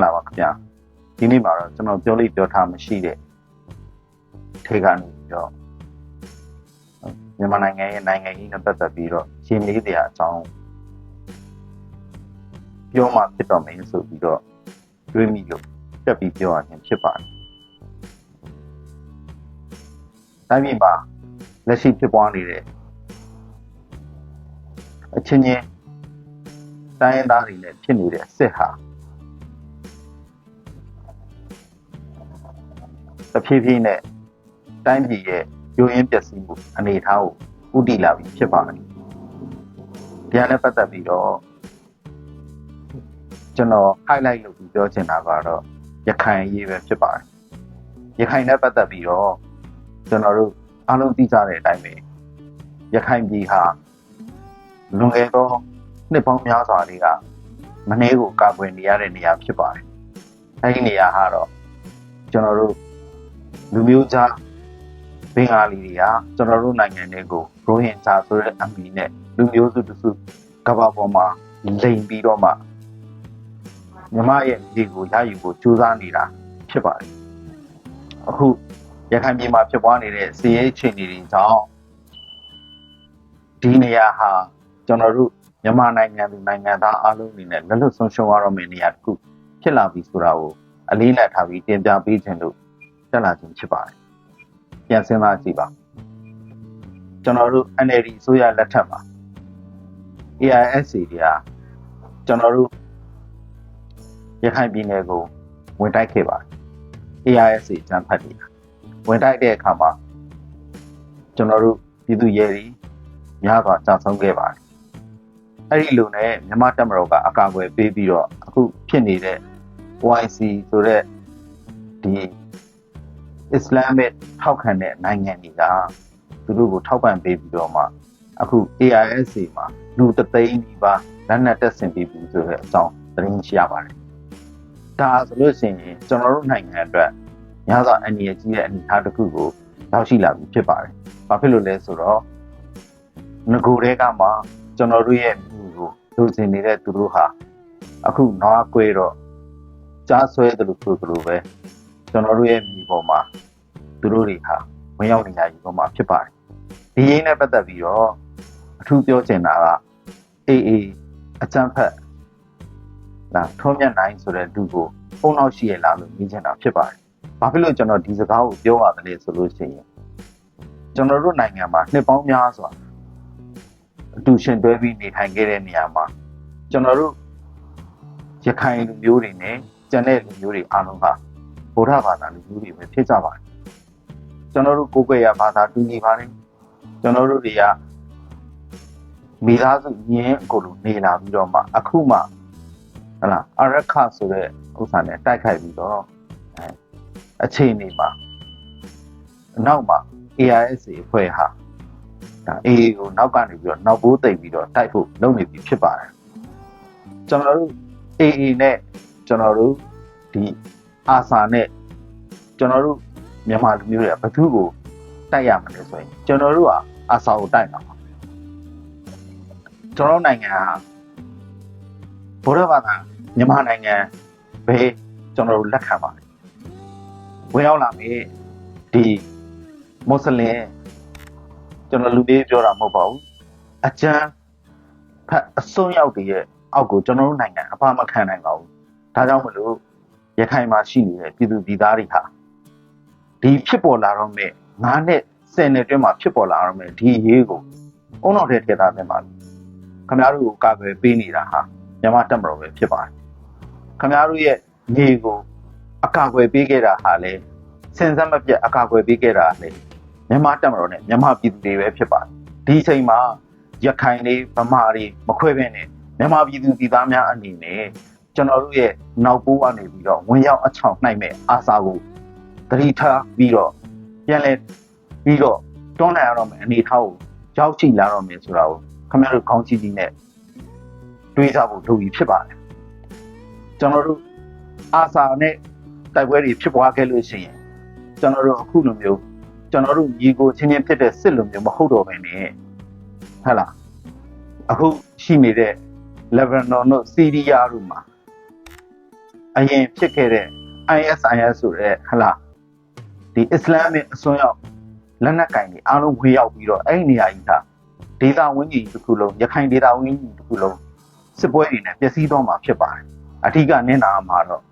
္ဂလာပါခင်ဗျာဒီနေ့မှာတော့ကျွန်တော်ပြောလို့ပြောထားမရှိတဲ့ထေကနေပြီးတော့မြန်မာနိုင်ငံရဲ့နိုင်ငံရေးနဲ့ပတ်သက်ပြီးတော့ရှင်းလေးတဲ့အကြောင်းပြောမှဖြစ်တော့မယ်ဆိုပြီးတော့တွေးမိလို့တက်ပြီးပြောရခြင်းဖြစ်ပါတယ်တိုင်းပြည်မှာလက်ရှိဖြစ်ပွားနေတဲ့အချင်းချင်းတိုင်းရင်းသားတွေနဲ့ဖြစ်နေတဲ့စစ်ဟာ တဖြည်းဖြည်းနဲ့တိုင်းပြည်ရဲ့ယိုရင်းပျက်စီးမှုအနေအထားကိုဥတီလာပြီးဖြစ်ပါတယ်။ပြန်လည်းပတ်သက်ပြီးတော့ကျွန်တော် highlight လုပ်ပြီးပြောချင်တာကတော့ရခိုင်အရေးပဲဖြစ်ပါတယ်။ရခိုင်နဲ့ပတ်သက်ပြီးတော့ကျွန်တော်တို့အားလုံးသိကြတဲ့အတိုင်းပဲရခိုင်ပြည်ဟာလွန်ခဲ့သောနှစ်ပေါင်းများစွာတွေကမနှဲကိုကာကွယ်နေရတဲ့နေရာဖြစ်ပါတယ်။အဲဒီနေရာဟာတော့ကျွန်တော်တို့ လူမျိုးသားဘင်္ဂါလီတွေကကျွန်တော်တို့နိုင်ငံတွေကိုရိုဟင်ဂျာဆိုတဲ့အမည်နဲ့လူမျိုးစုတစုကမ္ဘာပေါ်မှာလိန်ပြီးတော့မှမြမရဲ့ဒီကိုရယူဖို့ကြိုးစားနေတာဖြစ်ပါတယ်။အခုရခိုင်ပြည်မှာဖြစ်ပွားနေတဲ့စီးရေးချိန်တွေကြောင့်ဒီနေရာဟာကျွန်တော်တို့မြန်မာနိုင်ငံသူနိုင်ငံသားအားလုံးအနေနဲ့လက်လွတ်ဆုံးရှုံးရတော့မယ့်နေရာတစ်ခုဖြစ်လာပြီဆိုတာကိုအလေးနက်ထားပြီးတင်ပြပေးခြင်းလို့ တက်လာခြင်းဖြစ်ပါတယ်။ပြန်စဉ်းစားကြည့်ပါ။ကျွန်တော်တို့ NLD အစိုးရလက်ထက်မှာ AISC တွေကကျွန်တော်တို့ရခိုင်ပြည်နယ်ကိုဝင်တိုက်ခဲ့ပါတယ်။ AISC အကြမ်းဖက်တွေဝင်တိုက်တဲ့အခါမှာကျွန်တော်တို့ပြည်သူရဲတွေများစွာကြာဆုံးခဲ့ပါတယ်။အဲ့ဒီလိုနဲ့မြန်မာတပ်မတော်ကအကာအကွယ်ပေးပြီးတော့အခုဖြစ်နေတဲ့ YC ဆိုတဲ့ဒီ Islamic ထောက်ခံတဲ့နိုင်ငံတွေကသူတို့ကိုထောက်ပံ့ပေးပြီးတော့မှအခု AISC မှာလူတသိန်းဒီပါလက်နက်တက်ဆင်ပေးပြီးဆိုတဲ့အကြောင်းသတင်းရှိရပါတယ်။ဒါဆိုလို့ရှိရင်ကျွန်တော်တို့နိုင်ငံအတွက်များစွာအန္တရာယ်ကြီးတဲ့အနေအထားတစ်ခုကိုရောက်ရှိလာပြီဖြစ်ပါတယ်။ဘာဖြစ်လို့လဲဆိုတော့ငကိုတဲကမှကျွန်တော်တို့ရဲ့မြို့ကိုလူစင်နေတဲ့သူတို့ဟာအခုနောက်အကွေတော့ကြားဆွဲတယ်လို့ဆိုသလိုပဲ ကျွန်တော်တို့ရဲ့မြေပေါ်မှာသူတို့တွေဟာဝင်ရောက်နေကြပြီပေါ်မှာဖြစ်ပါတယ်ဒီရင်းနဲ့ပတ်သက်ပြီးတော့အထူးပြောချင်တာကအေးအေးအချမ်းဖက်ဒါထုံးမြတ်နိုင်ဆိုတဲ့လူကိုပုံနောက်ရှိရလားလို့မြင်ချင်တာဖြစ်ပါတယ်ဘာဖြစ်လို့ကျွန်တော်ဒီစကားကိုပြောရတယ်လဲဆိုလို့ရှိရင်ကျွန်တော်တို့နိုင်ငံမှာနှစ်ပေါင်းများစွာအတူရှင်တွဲပြီးနေထိုင်ခဲ့တဲ့နေရာမှာကျွန်တော်တို့ရခိုင်လူမျိုးတွေနဲ့ကျန်တဲ့လူမျိုးတွေအားလုံးဟာ ဗုဒ္ဓဘာသာလူမျိုးတွေပဲဖြစ်ကြပါတယ်ကျွန်တော်တို့ကိုယ်ကွယ်ရဘာသာတူညီပါတယ်ကျွန်တော်တို့တွေကမိသားစုညင်းအကိုလိုနေလာပြီးတော့မှအခုမှဟလာအရခဆိုတဲ့ဥစ္စာနဲ့တိုက်ခိုက်ပြီးတော့အဲအခြေအနေမှာနောက်မှာ AIS အဖွဲ့ဟာဒါ AA ကိုနောက်ကနေပြီးတော့နောက်ပိုးသိမ့်ပြီးတော့တိုက်ဖို့လုပ်နေပြီဖြစ်ပါတယ်ကျွန်တော်တို့ AA နဲ့ကျွန်တော်တို့ဒီ အာစာနဲ့ကျွန်တော်တို့မြန်မာလူမျိုးတွေကဘသူကိုတိုက်ရမလဲဆိုရင်ကျွန်တော်တို့ကအာစာကိုတိုက်မှာပါကျွန်တော်နိုင်ငံဟာဗုဒ္ဓဘာသာမြန်မာနိုင်ငံပဲကျွန်တော်တို့လက်ခံပါတယ်ဝင်ရောက်လာပြီဒီမွတ်စလင်ကျွန်တော်လူမျိုးပြောတာမဟုတ်ပါဘူးအကျန်းဖတ်အစွန်းရောက်တွေရဲ့အောက်ကိုကျွန်တော်တို့နိုင်ငံအဖမခံနိုင်ပါဘူးဒါကြောင့်မလို့ ရခိုင်မှာရှိနေတဲ့ပြည်သူပြည်သားတွေဟာဒီဖြစ်ပေါ်လာတော့မဲ့9နှစ်10နှစ်အတွင်းမှာဖြစ်ပေါ်လာတော့မဲ့ဒီရေးကိုအုံနောက်ထဲထည့်ထားသင့်ပါဘူးခင်ဗျားတို့ကိုကာကွယ်ပေးနေတာဟာမြန်မာတပ်မတော်ပဲဖြစ်ပါတယ်ခင်ဗျားတို့ရဲ့ညီကိုအကာအကွယ်ပေးခဲ့တာဟာလေစင်စက်မပြတ်အကာအကွယ်ပေးခဲ့တာလေမြန်မာတပ်မတော်နဲ့မြန်မာပြည်သူတွေပဲဖြစ်ပါတယ်ဒီအချိန်မှာရခိုင်တွေဗမာတွေမခွဲဘဲနဲ့မြန်မာပြည်သူပြည်သားများအနေနဲ့ ကျွန်တော်တို့ရဲ့နောက်ပိုးကနေပြီးတော့ဝင်ရောက်အချောင်နှိုက်မဲ့အာစာကိုတတိထားပြီးတော့ပြန်လဲပြီးတော့တွန်းလှန်ရတော့မယ်အနေထားကိုရောက်ချိလာတော့မယ်ဆိုတာကိုခင်ဗျားတို့ခေါင်းကြည့်ကြည့်နဲ့တွေးကြဖို့လိုပြီးဖြစ်ပါတယ်ကျွန်တော်တို့အာစာနဲ့တိုက်ပွဲတွေဖြစ်ပွားခဲ့လို့ရှိရင်ကျွန်တော်တို့အခုလိုမျိုးကျွန်တော်တို့ညီကိုချင်းချင်းဖြစ်တဲ့စစ်လိုမျိုးမဟုတ်တော့ဘဲနဲ့ဟဲ့လားအခုရှိနေတဲ့ Lebanon တို့ Syria တို့မှာ အရင်ဖြစ်ခဲ့တဲ့ ISIS ဆိုတဲ့ဟလာဒီအစ္စလာမစ်အစွန်းရောက်လက်နက်ကင်တွေအားလုံးဝေရောက်ပြီးတော့အဲ့ဒီနေရာကြီးကဒေတာဝင်းကြီးတစ်ခုလုံးရခိုင်ဒေတာဝင်းကြီးတစ်ခုလုံးစစ်ပွဲတွေနဲ့ပျက်စီးသွားမှာဖြစ်ပါတယ်အထူးကနင်းနာမှာတော့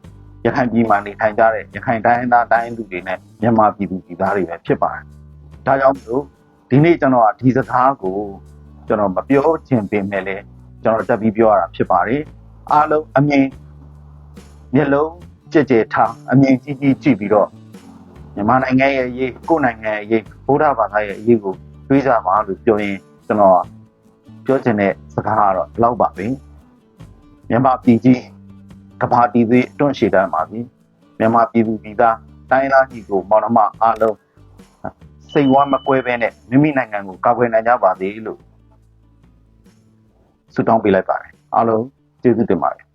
ရခိုင်ပြည်မှာနေထိုင်ကြတဲ့ရခိုင်တိုင်းရင်းသားတိုင်းသူတွေနဲ့မြန်မာပြည်သူပြည်သားတွေပဲဖြစ်ပါတယ်ဒါကြောင့်မလို့ဒီနေ့ကျွန်တော်ကဒီစကားကိုကျွန်တော်မပြောချင်ပေမဲ့လည်းကျွန်တော်တက်ပြီးပြောရတာဖြစ်ပါတယ်အားလုံးအမြင် မျက်လုံးကြက်ကြက်ထားအမြင်ကြီးကြီးကြည့်ပြီးတော့မြန်မာနိုင်ငံရဲ့အရေးကိုယ့်နိုင်ငံရဲ့အရေးဗုဒ္ဓဘာသာရဲ့အရေးကိုတွေးကြပါလို့ပြောရင်ကျွန်တော်ပြောချင်တဲ့စကားကတော့ဒီလောက်ပါပဲမြန်မာပြည်ကြီးကဘာတီသေးအတွန့်ရှည်တမ်းပါပြီမြန်မာပြည်သူပြည်သားတိုင်းသားကြီးကိုမောင်နှမအားလုံးစိတ်ဝမ်းမကွဲဘဲနဲ့မိမိနိုင်ငံကိုကာကွယ်နိုင်ကြပါစေလို့ဆုတောင်းပေးလိုက်ပါတယ်အားလုံးကျေးဇူးတင်ပါတယ်